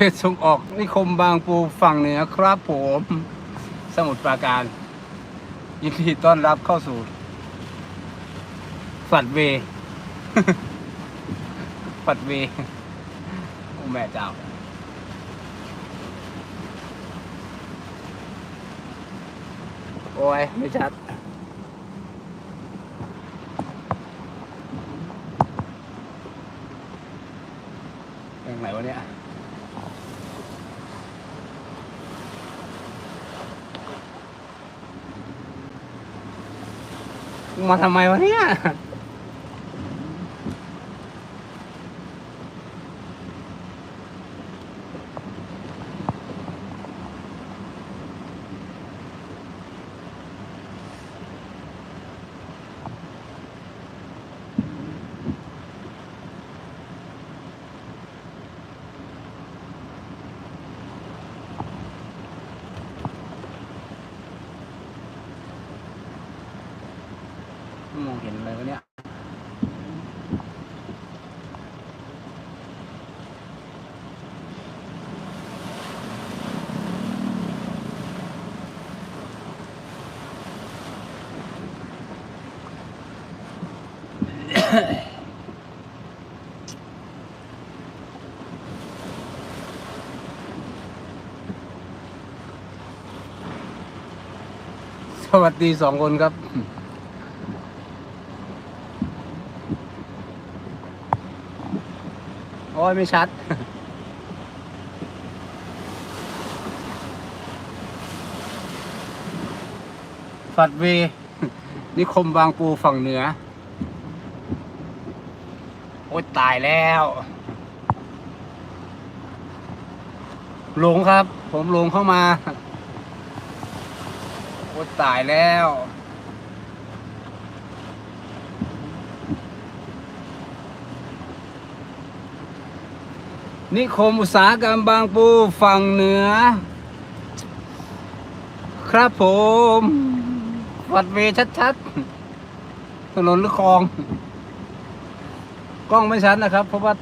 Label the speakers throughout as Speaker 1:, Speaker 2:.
Speaker 1: ขตส่งออกนิคมบางปูฝั่งเหนือครับผม สมุทรปราการ ยินดีต้อนรับเข้าสู่ฝัดเว ฝัดเวโอ้แม่เจ้าโอ้ย ไม่ชัดยังไงวะเนี่ย มา มองเห็นอะไรวะเนี่ยสวัสดีสองคนครับ โอ้ ยไม่ชัด ฝัดเว นิคมบางปูฝั่งเหนือ โอ้ยตายแล้วหลงครับ ผมหลงเข้ามา โอ้ยตายแล้ว นิคมอุตสาหกรรมบางปูฝั่งเหนือ ครับผมวัดเวชัดๆ ถนนหรือคลอง กล้องไม่ชัดนะครับ เพราะว่า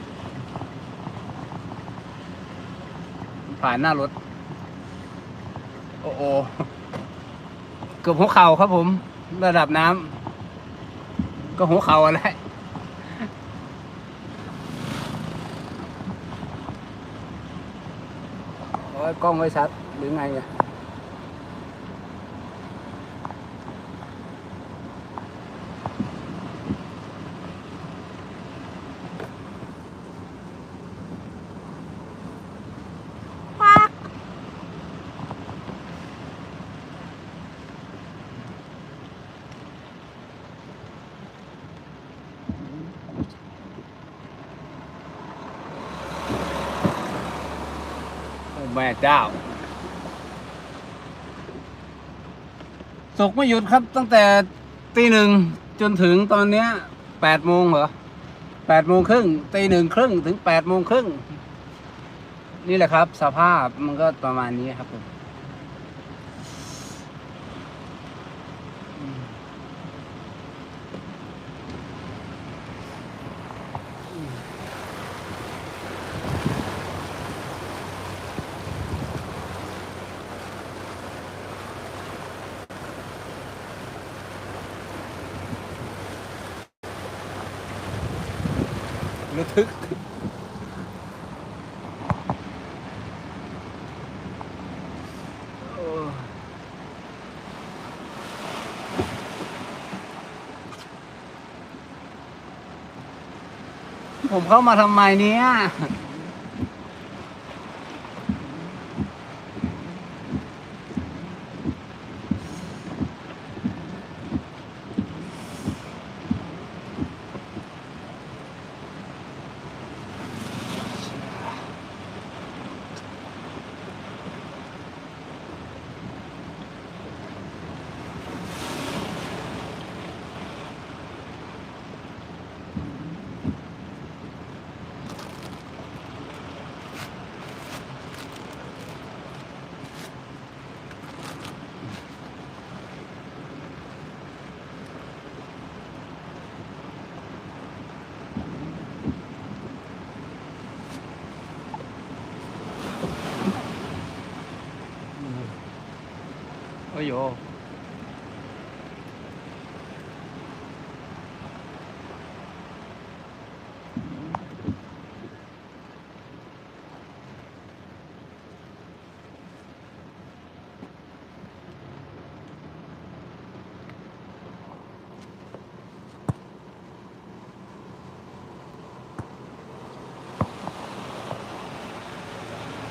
Speaker 1: ผ่านหน้ารถ โอ้โอเกือบหัวเข่าครับผม ระดับน้ำก็หัวเข่าอะไร โอ้ย กล้องไม่ชัดหรือไงเนี่ย แม่เจ้าตกไม่หยุดครับตั้งแต่ตีหนึ่งจนถึงตอนเนี้ยแปดโมงเหรอแปดโมงครึ่งตีหนึ่งครึ่งถึงแปดโมงครึ่งนี่แหละครับ สภาพมันก็ประมาณนี้ครับผม ระทึก ผมเข้ามาทำไมเนี่ย โย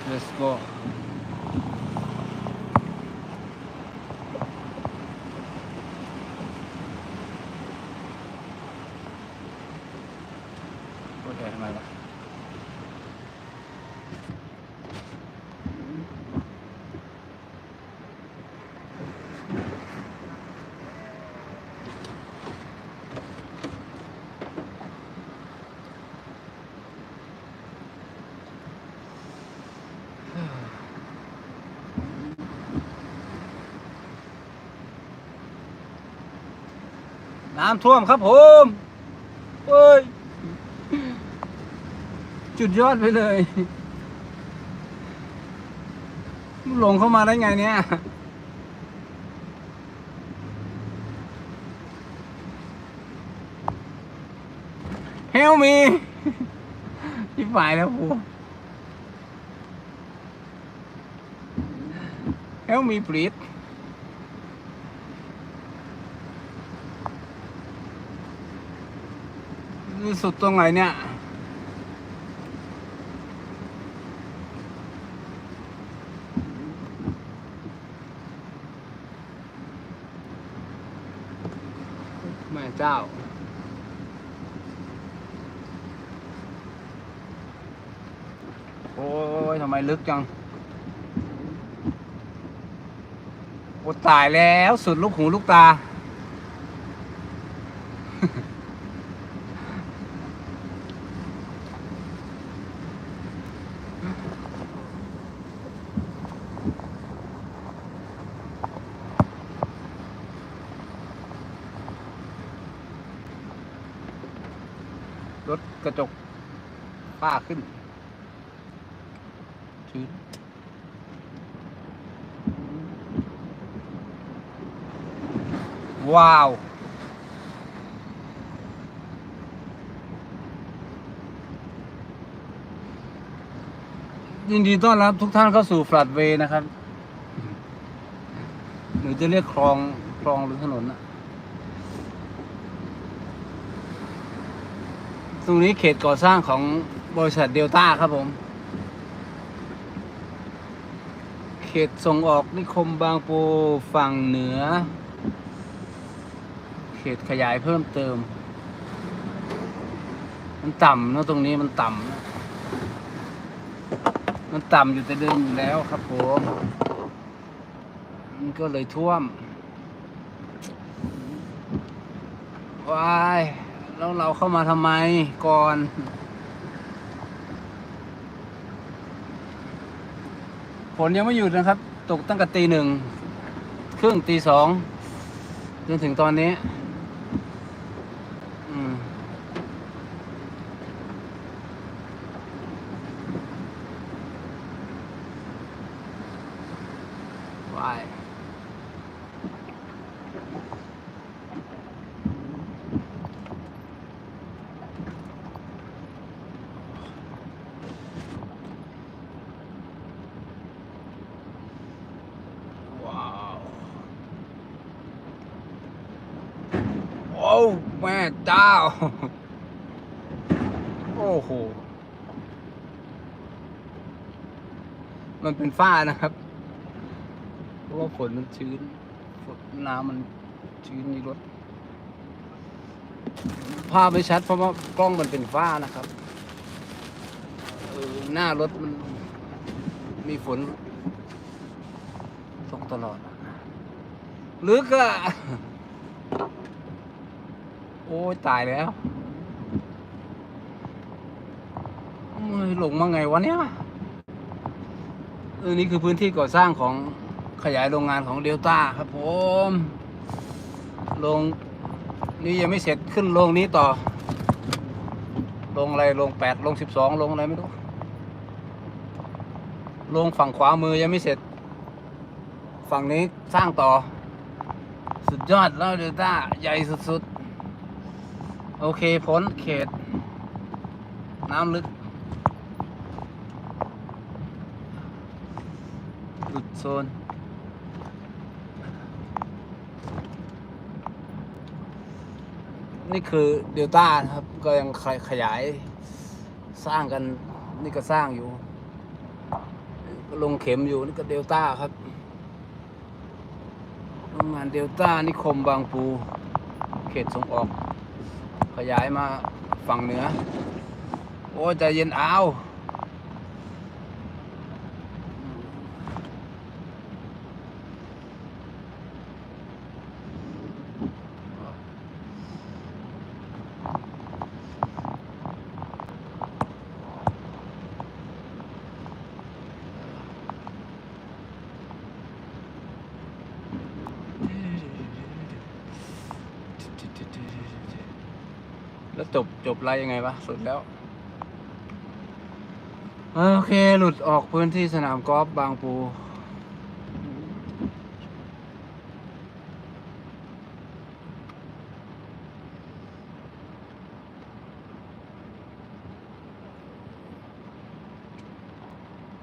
Speaker 1: Let's go น้ำท่วมครับผมเฮ้ย จุดยอดไปเลยหลงเข้ามาได้ไงเนี่ยเฮลมีที่ฝ่ายแล้วปูเฮลมีปลีด สุดตรงไหนเนี่ย แม่เจ้า โอ้ยทำไมลึกจังโอ้ตายแล้วสุดลูกหูลูกตา กระจกฝ้าขึ้นชื้นว้าว ยินดีต้อนรับทุกท่านเข้าสู่ฟลัดเวย์นะครับ หรือจะเรียกคลอง คลองหรือถนนนะ ตรงนี้เขตก่อสร้างของบริษัทเดลต้าครับผม เขตส่งออกนิคมบางปูฝั่งเหนือ เขตขยายเพิ่มเติม มันต่ำเนะตรงนี้มันต่ำนะมันต่ำอยู่แต่เดิมอยู่แล้วครับผมมันก็เลยท่วมว้าย แล้วเราเข้ามาทำไมก่อน ฝนยังไม่หยุดนะครับ ตกตั้งแต่ตีหนึ่งครึ่งตีสองจนถึงตอนนี้ อืมว้าย ว้าว โอ้ แม่เจ้า โอ้โห มันเป็นฝ้านะครับ เพราะว่าฝนมันชื้นฝนน้ำมันชื้นในรถ ภาพไม่ชัดเพราะว่ากล้องมันเป็นฝ้านะครับ เออ หน้ารถมัน มีฝนตกตลอดอะลึกอะ อ้ยตายแล้วโอ้ยหลงมาไงวะเนี่ยเออนี่คือพื้นที่ก่อสร้างของขยายโรงงานของเดลต้าครับผมโรงนี้ยังไม่เสร็จขึ้นโรงนี้ต่อโรงอะไรโรงแปดโรงสิบสองโรงอะไรไม่รู้โรงฝั่งขวามือยังไม่เสร็จฝฝั่งนี้สร้างต่อ สุดยอดแล้วเดลต้าใหญ่สุดๆ โอเคพ้นเขต น้ำลึก หลุดโซน นี่คือเดลต้านะครับ ก็ยังขยขยายสร้างกัน นี่ก็สร้างอยู่ ลงเข็มอยู่ นี่ก็เดลต้าครับโรงงานเดลต้านิคมบางปู เขตส่งออก ขยายมาฝั่งเหนือ โอ้ใจเย็นอ้าว แล้วจบจบไรยังไงวะสุดแล้ว โอเค หลุดออกพื้นที่สนามกอล์ฟบางปู